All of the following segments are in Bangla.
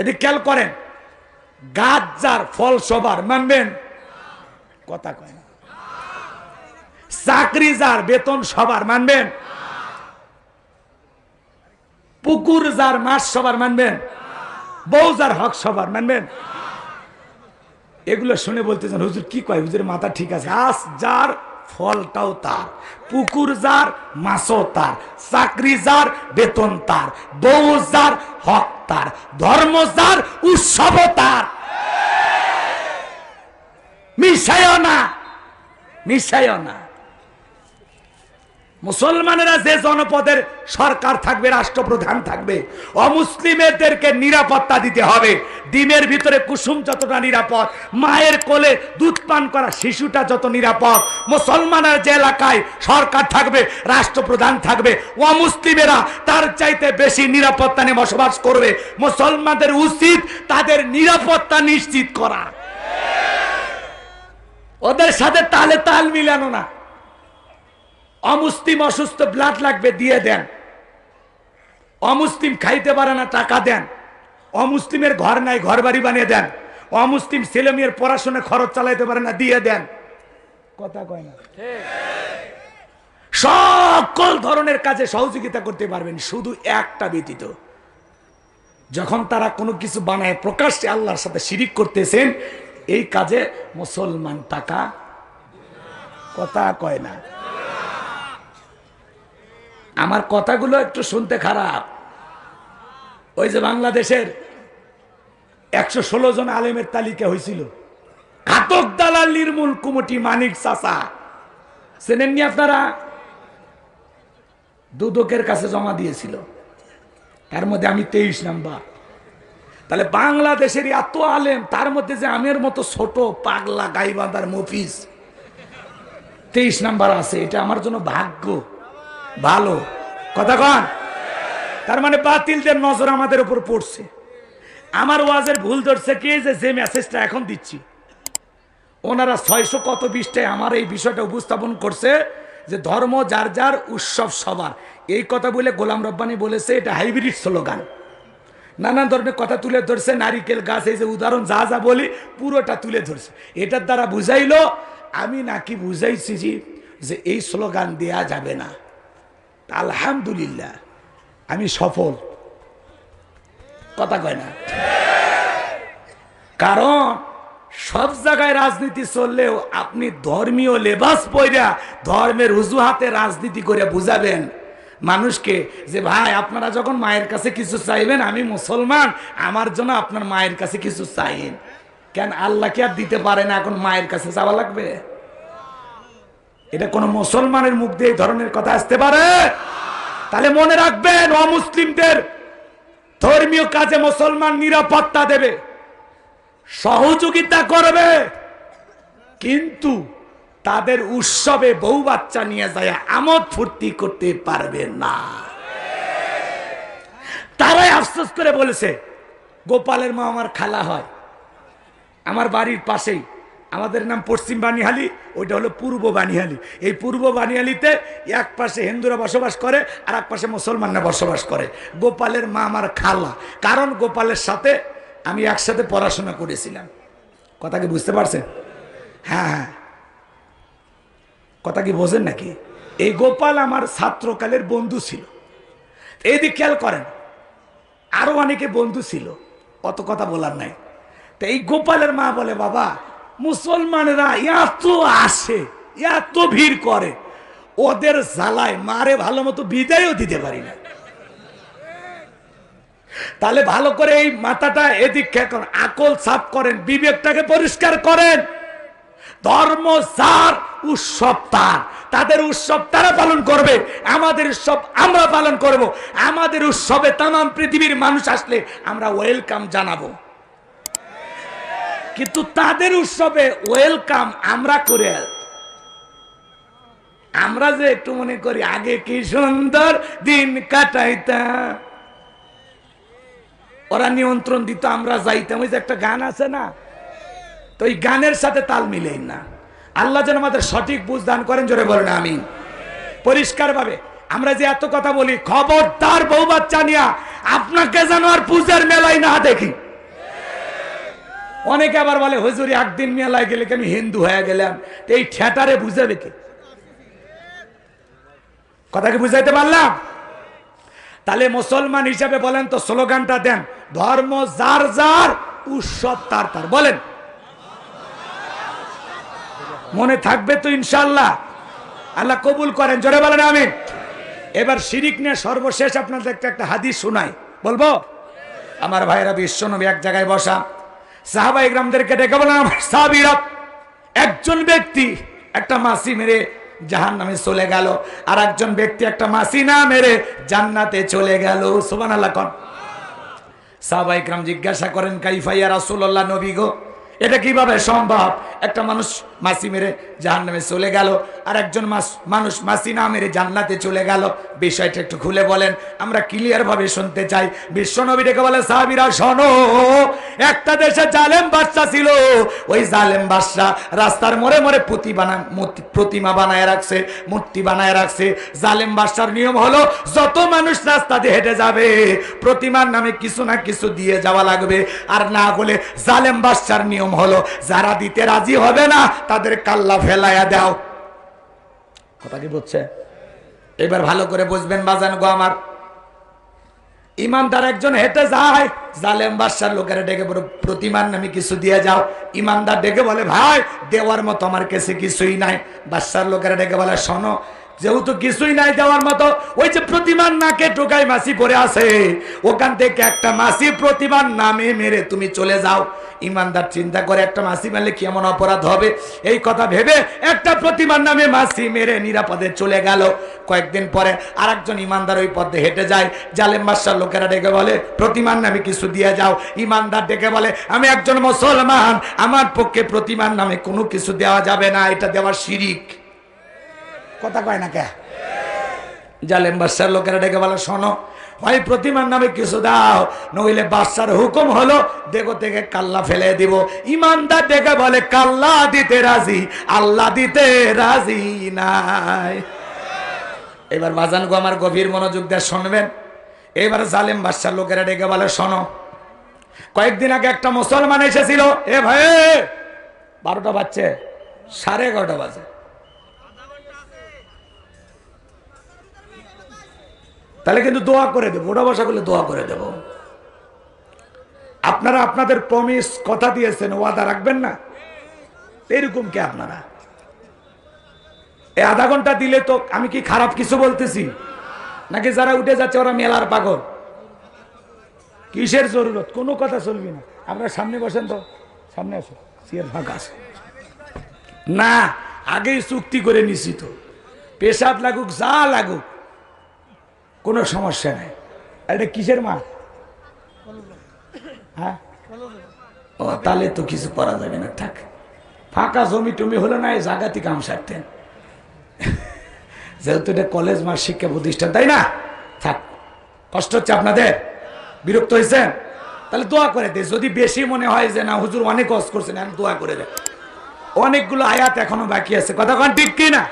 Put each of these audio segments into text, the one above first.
এদিক খেয়াল করেন, গাছ যার ফল সবার, মানবেন? কথা কয় না। চাকরি যার বেতন সবার, মানবেন? পুকুর যার মাছ সবার, মানবেন? বউ যার হক সবার, মানবেন? এগুলো শুনে বলতেছেন, হুজুর কি কয়? হুজুর মাথা ঠিক আছে। আস যার ফলটাও তার, পুকুর যার, মাছও তার, চাকরি যার, বেতন তার, বউ যার, হক তার, ধর্ম যার উৎসব তার। মিশায় না মিশায় না। মুসলমানেরা যে জনপদের সরকার থাকবে, রাষ্ট্রপ্রধান থাকবে অমুসলিমদেরকে নিরাপত্তা দিতে হবে। ডিমের ভিতরে কুসুম যতটা নিরাপদ, মায়ের কোলে দুধ পান করা শিশুটা যত নিরাপদ, মুসলমানের যে এলাকায় সরকার থাকবে, রাষ্ট্রপ্রধান থাকবে, অমুসলিমেরা তার চাইতে বেশি নিরাপত্তা নিয়ে বসবাস করবে। মুসলমানদের উচিত তাদের নিরাপত্তা নিশ্চিত করা। ওদের সাথে তালে তাল মিলানো না। অমুসলিম অসুস্থ ব্লাড লাগবে, দিয়ে দেন। অমুসলিম খাইতে পারে না, টাকা দেন। অমুসলিমের ঘর নাই ঘর বাড়ি বানিয়ে দেন। অমুসলিম ছেলে মেয়ের পড়াশোনা খরচ চালাইতে পারে না, দিয়ে দেন। কথা কয় না। সকল ধরনের কাজে সহযোগিতা করতে পারবেন, শুধু একটা ব্যতীত। যখন তারা কোনো কিছু বানায়, প্রকাশ্যে আল্লাহর সাথে শিরিক করতেছেন, এই কাজে মুসলমান টাকা, কথা কয় না। আমার কথাগুলো একটু শুনতে খারাপ। ওই যে বাংলাদেশের একশো ষোলো জন আলেমের তালিকা হয়েছিল ঘাতক দালাল নির্মূল কুমটি মানিক চাষা চেনেননি আপনারা? দুদকের কাছে জমা দিয়েছিল। তার মধ্যে আমি তেইশ নাম্বার। তাহলে বাংলাদেশের এত আলেম, তার মধ্যে যে আমের মতো ছোট, পাগলা গাইবান্দার মফিস তেইশ নাম্বার আছে, এটা আমার জন্য ভাগ্য। ভালো। কথা কন। তার মানে বাতিলদের নজর আমাদের উপর পড়ছে। আমার ওয়াজের ভুল ধরছে কে যে যে মেসেজটা এখন দিচ্ছি। ওনারা ছয়শো কত বিশটায় আমার এই বিষয়টা উপস্থাপন করছে যে ধর্ম যার যার উৎসব সবার। এই কথা বলে গোলাম রব্বানি বলেছে, এটা হাইব্রিড স্লোগান নানান ধরনের কথা তুলে ধরছে, নারিকেল গাছ, এই যে উদাহরণ, যা যা বলি, পুরোটা তুলে ধরছে। এটার দ্বারা বুঝাইলো, আমি নাকি বুঝাইছি যে এই স্লোগান দেয়া যাবে না। আলহামদুলিল্লাহ, আমি সফল। কথা কয় না। কারণ সব জায়গায় রাজনীতি চললেও আপনি ধর্মীয় লেবাস পইরা ধর্মের উজুহাতে রাজনীতি করে বুঝাবেন। মানুষকে যে, ভাই, আপনারা যখন মায়ের কাছে কিছু চাইবেন, আমি মুসলমান, আমার জন্য আপনার মায়ের কাছে কিছু চাইন কেন আল্লাহকে আর দিতে পারে না এখন মায়ের কাছে যাওয়া লাগবে? এটা কোন মুসলমানের মুখ দিয়ে এই ধরনের কথা আসতে পারে? তাহলে মনে রাখবেন, অমুসলিমদের ধর্মীয় কাজে মুসলমান নিরাপত্তা দেবে, সহযোগিতা করবে, কিন্তু তাদের উৎসবে বউ বাচ্চা নিয়ে যায়, আমোদ ফুর্তি করতে পারবে না। তারাই আফসোস করে বলেছে, গোপালের মা আমার খালা হয়, আমার বাড়ির পাশেই। আমাদের নাম পশ্চিম বানিহালি, ওইটা হলো পূর্ব বানিহালি। এই পূর্ব বানিহালিতে এক পাশে হিন্দুরা বসবাস করে, আর এক পাশে মুসলমানরা বসবাস করে। গোপালের মা আমার খালা। কারণ গোপালের সাথে আমি একসাথে পড়াশোনা করেছিলাম। কথা কি বুঝতে পারছেন? হ্যাঁ হ্যাঁ। কথা কি বোঝেন নাকি? এই গোপাল আমার ছাত্রকালের বন্ধু ছিল। এই দিক খেয়াল করেন আরও অনেকে বন্ধু ছিল। অত কথা বলার নাই। তো এই গোপালের মা বলে, বাবা মুসলমানেরা এত আসে, এত ভিড় করে, ওদের জ্বালায় মারে ভালো মতো বিদায়ও দিতে পারি না। তাহলে ভালো করে এই মাথাটা এদিক খেয়াল আকল সাফ করেন, বিবেকটাকে পরিষ্কার করেন। ধর্ম যার উৎসব তার। তাদের উৎসব তারা পালন করবে, আমাদের উৎসব আমরা পালন করব। আমাদের উৎসবে তাম পৃথিবীর মানুষ আসলে আমরা ওয়েলকাম জানাব। কিন্তু তাদের উৎসবে ওয়েলকাম আমরা করে আমরা যে একটু মনে করি, আগে কি সুন্দর দিন কাটাইতাম ওরা নিয়ন্ত্রণ দিত, আমরা যাইতাম। ওই যে একটা গান আছে না? তো এই গানের সাথে তাল মিলেই না। আল্লাহ যেন আমাদের সঠিক বুঝ দান করেন, জোরে বলেন আমি পরিষ্কার ভাবে আমরা যে এত কথা বলি, খবরদার বউ বাচ্চা নিয়া, আপনাকে যেন আর পূজার মেলায় না দেখি। অনেকে আবার বলে, হুজুরি, একদিন মেলায় গেলে আমি হিন্দু হয়ে গেলাম? এই ঠেটারে কি? কথা কি বুঝাইতে পারলাম? তাহলে মুসলমান হিসাবে বলেন তো স্লোগানটা দেন, ধর্ম যার যার, উৎসব তার তার। বলেন। মনে থাকবে তো ইনশাল্লাহ আল্লাহ কবুল করেন, জোরে বলেন আমি এবার শিরিক নিয়ে সর্বশেষ আপনাদেরকে একটা হাদিস শোনাই। বলব? আমার ভাইরা বিশ্বনবী এক জায়গায় বসা। সাহাবা ইকরামদেরকে ডেকে বলেন, আমার সাহাবীরা, একজন ব্যক্তি একটা মাসি মেরে জাহান নামে চলে গেল, আর একজন ব্যক্তি একটা মাসি না মেরে জান্নাতে চলে গেল। সুবান আল্লাহ কন সাহাবা জিজ্ঞাসা করেন কাইফাইয়া রাসুল্লাহ নবী গো, এটা কীভাবে সম্ভব? একটা মানুষ মাসি মেরে জাহান নামে চলে গেল। আর একজন মানুষ মাসি না মেরে জান্নাতে চলে গেল। বিষয়টা একটু খুলে বলেন। আমরা ক্লিয়ার ভাবে শুনতে চাই। বিশ্বনবী ডেকে বলে সাহাবিরা, শোনো, একটা দেশে জালেম বাদশা ছিল। ওই জালেম বাদশা রাস্তার মোড়ে মোড়ে পুঁতি বানা প্রতিমা বানায় রাখছে, মূর্তি বানায় রাখছে। জালেম বাদশার নিয়ম হলো, যত মানুষ রাস্তা দিয়ে হেঁটে যাবে, প্রতিমার নামে কিছু না কিছু দিয়ে যাওয়া লাগবে। আর না হলে জালেম বাদশার নিয়ম হলো, যারা দিতে রাজি হবে না, তাদের কাল্লা ফেলাইয়া দাও। কথা কি বুঝছে? এবার ভালো করে বুঝবেন বাজান গো আমার। ইমানদার একজন হেঁটে যায়, জালেম বাদশার লোকেরা ডেকে বলে প্রতিমান নামে কিছু দিয়ে যাও। ইমানদার ডেকে বলে, ভাই, দেওয়ার মতো আমার কাছে কিছুই নাই। বাদশার লোকেরা ডেকে বলে, শোনো যেহেতু কিছুই নাই দেওয়ার মতো, ওই যে প্রতিমার নাকে টোকাই মাসি পরে আছে। ওখান থেকে একটা মাসি প্রতিমার নামে মেরে তুমি চলে যাও। ইমানদার চিন্তা করে একটা মাসি মারলে কি এমন অপরাধ হবে? এই কথা ভেবে একটা প্রতিমার নামে মাসি মেরে নিরাপদে চলে গেল। কয়েকদিন পরে আর একজন ইমানদার ওই পথে হেঁটে যায়। জালেম বাদশার লোকেরা ডেকে বলে, প্রতিমার নামে কিছু দিয়ে যাও। ইমানদার ডেকে বলে, আমি একজন মুসলমান, আমার পক্ষে প্রতিমার নামে কোনো কিছু দেওয়া যাবে না, এটা দেওয়ার শিরিক। কথা কয় না কে? জালেম বাদশার লোকেরা ডেকে বলে, শোনো, ভাই, প্রতিমার নামে কিছু দাও, নইলে বাদশার হুকুম হলো, দেখো থেকে কাল্লা ফেলে দিব। ইমানদার ডেকে বলে, কাল্লা দিতে রাজি আল্লাহ দিতে রাজি নাই। এবার বাজান গো, আমার গভীর মনোযোগ দিয়ে শুনবেন। এবার জালেম বাদশার লোকেরা ডেকে বলে, শোনো, কয়েকদিন আগে একটা মুসলমান এসেছিল, এ ভাই, বারোটা বাজছে, সাড়ে এগারোটা বাজে। তাহলে কিন্তু দোয়া করে দেবো ওটা বসা করলে দোয়া করে দেব। আপনারা আপনাদের প্রমিস কথা দিয়েছেন, ওয়াদা রাখবেন না? এরকম কে আপনারা? এই আধা ঘণ্টা দিলে তো আমি কি খারাপ কিছু বলতেছি? নাকি যারা উঠে যাচ্ছে ওরা মেলার পাগল? কিসের জরুরত? কোনো কথা চলবি না। আপনারা সামনে বসেন তো। সামনে আসো। সিয়ার ফাঁকা আছে। না, আগেই চুক্তি করে নিছি তো। পেশাব লাগুক, যা লাগুক কোনো সমস্যা নেই। এটা কিসের মা? হ্যাঁ? ও, তাহলে তো কিছু করা যাবে না, থাক। ফাঁকা জমি টমি হলো না, এই জায়গাতে কাম সারতেন। যেহেতু এটা কলেজ মার শিক্ষা প্রতিষ্ঠান, তাই না? থাক, কষ্ট হচ্ছে আপনাদের? বিরক্ত হয়েছেন? তাহলে দোয়া করে দে, যদি বেশি মনে হয় যে, না, হুজুর অনেক কষ্ট করছেন এখন দোয়া করে দে অনেকগুলো আয়াত এখনও বাকি আছে। কথা কন ঠিক কি না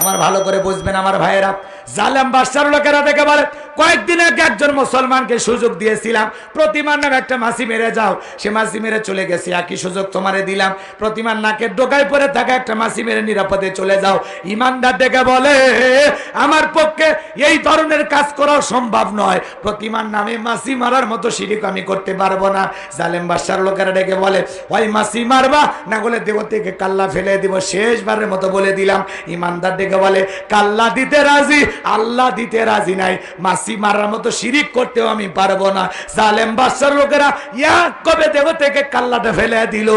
আমার ভালো করে বুঝবেন, আমার ভাইয়েরা। জালেম বাদশার লোকেরা দেখে বলে, কয়েকদিন আগে একজন মুসলমানকে সুযোগ দিয়েছিলাম, প্রতিমার নামে একটা মাসি মেরে যাও। সে মাসি মেরে চলে গেছে একই সুযোগ তোমারে দিলাম? প্রতিমার নাকের ডোকায় পরে থাকা একটা মাসি মেরে নিরাপদে চলে যাও। ইমানদার ডেকে বলে, আমার পক্ষে এই ধরনের কাজ করা সম্ভব নয়। প্রতিমার নামে মাসি মারার মতো শিরিক আমি করতে পারব না। জালেম বাদশার লোকেরা ডেকে বলে, ওই মাসি মারবা, না বলে দেব থেকে কাল্লা ফেলে দিব। শেষবারের মতো বলে দিলাম। ইমানদার ডেকে বলে, কাল্লা দিতে রাজি? আল্লাহ দিতে রাজি নাই। মাসি মারার মতো শিরিক করতেও আমি পারব না। জালেম বাদশার লোকেরা, ইয়া, কবে দেব থেকে কাল্লাটা ফেলে দিল?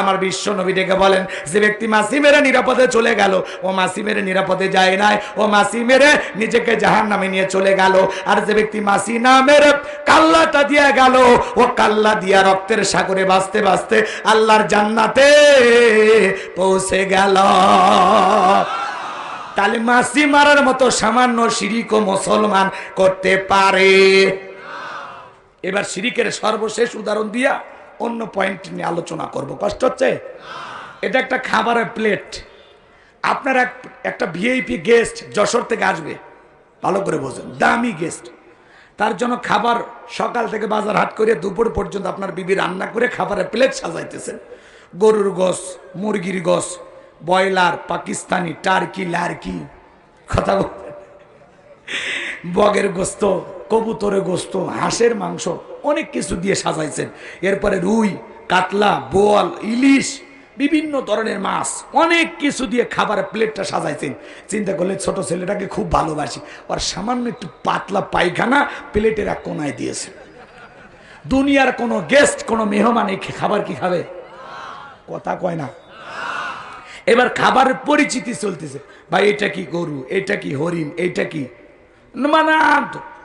আমার বিশ্ব নবী ডেকে বলেন, যে ব্যক্তি মাসি মেরে নিরাপদে চলে গেল, ও মাসি মেরে নিরাপদে যায় নাই, ও মাসি মেরে নিজেকে জাহান নামে নিয়ে চলে গেল। আর যে ব্যক্তি মাসি না মেরে কাল্লাটা দিয়ে গেল, ও কাল্লা দিয়া রক্তের সাগরে বাঁচতে বাঁচতে আল্লাহর জান্নাতে পৌঁছে গেল। তাহলে মাসি মারার মতো সামান্য শিরিকও মুসলমান করতে পারে। এবার শিরিকের সর্বশেষ উদাহরণ দিয়া অন্য পয়েন্ট নিয়ে আলোচনা করব। কষ্ট হচ্ছে? এটা একটা খাবারের প্লেট আপনার এক, একটা ভিআইপি গেস্ট যশোর থেকে আসবে। ভালো করে বোঝেন। দামি গেস্ট তার জন্য খাবার সকাল থেকে বাজার হাট করে দুপুর পর্যন্ত আপনার বিবি রান্না করে খাবারের প্লেট সাজাইতেছেন। গরুর গোস মুরগির গোস ব্রয়লার, পাকিস্তানি, টার্কি, লার্কি, কথা বগের গোস্ত, কবুতরের গোস্ত, হাঁসের মাংস, অনেক কিছু দিয়ে সাজাইছেন। এরপরে রুই, কাতলা, বোয়াল, ইলিশ, বিভিন্ন ধরনের মাছ, অনেক কিছু দিয়ে খাবারের প্লেটটা সাজাইছেন। চিন্তা করলে ছোট ছেলেটাকে খুব ভালোবাসি। আর সামান্য একটু পাতলা পায়খানা প্লেটের এক কোনায় দিয়েছে। দুনিয়ার কোনো গেস্ট কোনো মেহমান এই খাবার কি খাবে? কথা কয় না। এবার খাবারের পরিচিতি চলতেছে। ভাই, এটা কি গরু? এটা কি হরিণ? এটা কি? মানে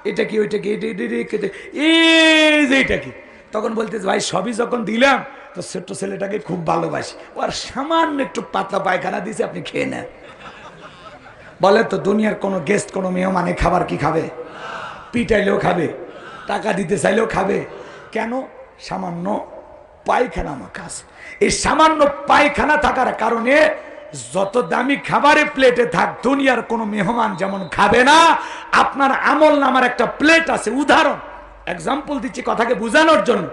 এটা কি, ওইটা কি এই যে এটা কি? তখন বলতেছে, ভাই, সবই যখন দিলাম, তো ছোট্ট ছেলেটাকে খুব ভালোবাসি। ওর সামান্য একটু পাতলা পায়খানা দিয়েছে আপনি খেয়ে নেন। বলে তো, দুনিয়ার কোনো গেস্ট কোনো মেহমানে খাবার কি খাবে? পিটাইলেও খাবে, টাকা দিতে চাইলেও খাবে। কেন? সামান্য পায়খানা আমার কাজ এই সামান্য পায়খানা থাকার কারণে যত দামি খাবারে প্লেটে থাক, দুনিয়ার কোনো মেহমান যেমন খাবে না, আপনার আমল নামার একটা প্লেট আছে, উদাহরণ। এক্সাম্পল দিচ্ছি কথাকে বোঝানোর জন্য।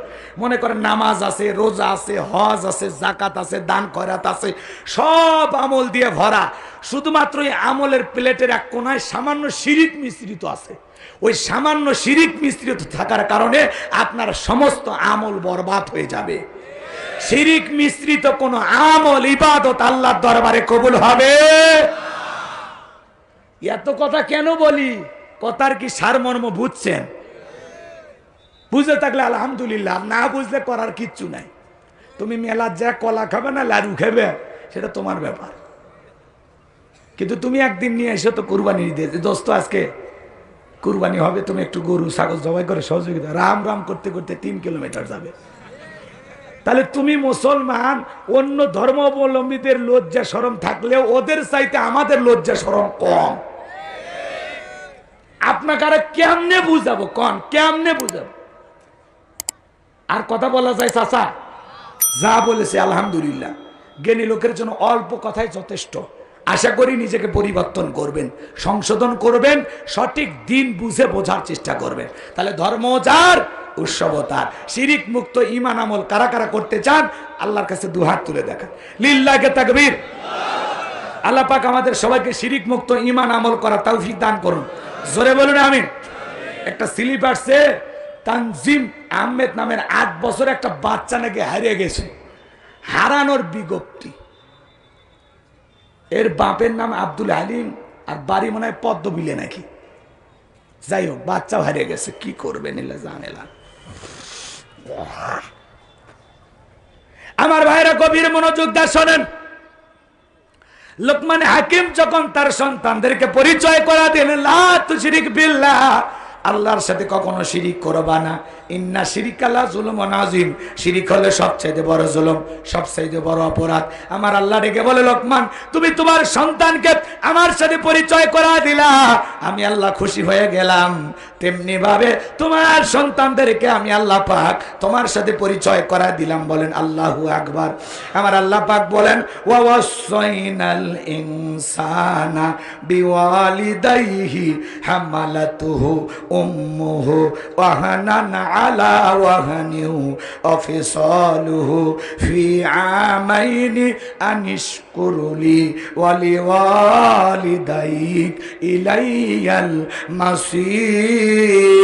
মনে করেন নামাজ আছে, রোজা আছে, হজ আছে জাকাত আছে, দান খয়রাত আছে, সব আমল দিয়ে ভরা। শুধুমাত্র এই আমলের প্লেটের এক কোনায় সামান্য শিরিক মিশ্রিত আছে। ওই সামান্য শিরিক মিশ্রিত থাকার কারণে আপনার সমস্ত আমল বরবাদ হয়ে যাবে। শিরিক মিশ্রিত কোন আমল, ইবাদত আল্লাহর দরবারে কবুল হবে? এত কথা কেন বলি? কথার কি সারমর্ম বুঝছেন? বুঝতে থাকলে আলহামদুলিল্লাহ না বুঝলে করার কিচ্ছু নাই। তুমি মেলার যা কলা খাবে না, লাড়ু খাবে, সেটা তোমার ব্যাপার। কিন্তু তুমি একদিন নিয়ে এসে তো কুরবানি দিয়ে দোস্ত, আজকে কুরবানি হবে, তুমি একটু গরু, ছাগল জবাই করে সহযোগিতা, রাম রাম করতে করতে তিন কিলোমিটার যাবে। তাহলে তুমি মুসলমান, অন্য ধর্মাবলম্বীদের লজ্জা সরম থাকলেও ওদের চাইতে আমাদের লজ্জা সরম কম। আপনাকে আর কেমনে বুঝাবো? কন, কেমনে বুঝাবো? আর কথা বলা যায় চাচা। যা বলেছে, আলহামদুলিল্লাহ। জ্ঞানী লোকের জন্য অল্প কথাই যথেষ্ট। আশা করি নিজেকে পরিবর্তন করবেন, সংশোধন করবেন, সঠিক দিন বুঝে বোঝার চেষ্টা করবেন। তাহলে ধর্ম যার, উৎসব তার। শিরিক মুক্ত ইমান আমল কারা কারা করতে চান, আল্লাহর কাছে দুহাত তুলে দেখা লিল্লাকে তাকবীর। আল্লাহ পাক আমাদের সবাইকে শিরিক মুক্ত ইমান আমল করা তৌফিক দান করুন। জোরে বলুন, আমিন। একটা স্লিপ আসছে। তানজিম আহমেদ নামের আট বছর একটা বাচ্চা নাকি হারিয়ে গেছে। হারানোর বিজ্ঞপ্তি। এর বাপের নাম আব্দুল হালিম, আর বাড়ি মনে হয় পদ্ম বিলে নাকি। যাই হোক, বাচ্চাও হারিয়ে গেছে, কি করবে নিলে জানেলা। আমার ভাইরা গভীর মনোযোগ দা শোনেন। লোকমান হাকিম যখন তার সন্তানদেরকে পরিচয় করা দিলেন লা তুশরিক বিল্লাহ আল্লাহর সাথে কখনো শিরিক করবা না। ইন্না আল্লাহ জুলুম নাজিম। শিরিক হলে সবচাইতে বড় জুলুম, সবচাইতে বড় অপরাধ। আমার আল্লাহ ডেকে বলে, লোকমান, তুমি তোমার সন্তানকে আমার সাথে পরিচয় করা দিলা। আমি আল্লাহ খুশি হয়ে গেলাম। তেমনি ভাবে তোমার সন্তানদেরকে আমি আল্লাহ পাক তোমার সাথে পরিচয় করা দিলাম বলেন আল্লাহু আকবার। আমার আল্লাহ পাক বলেন ওয়াসাইনাল ইনসানা বিওয়ালিদাইহি হামালাতুহু উম্মুহু ওয়াহানান আলা ওয়াহানিহু অফিসালুহু ফি আমাইনি আনিশকুরুলি ওয়ালিওয়ালিদাইক ইলাইয়াল মাসির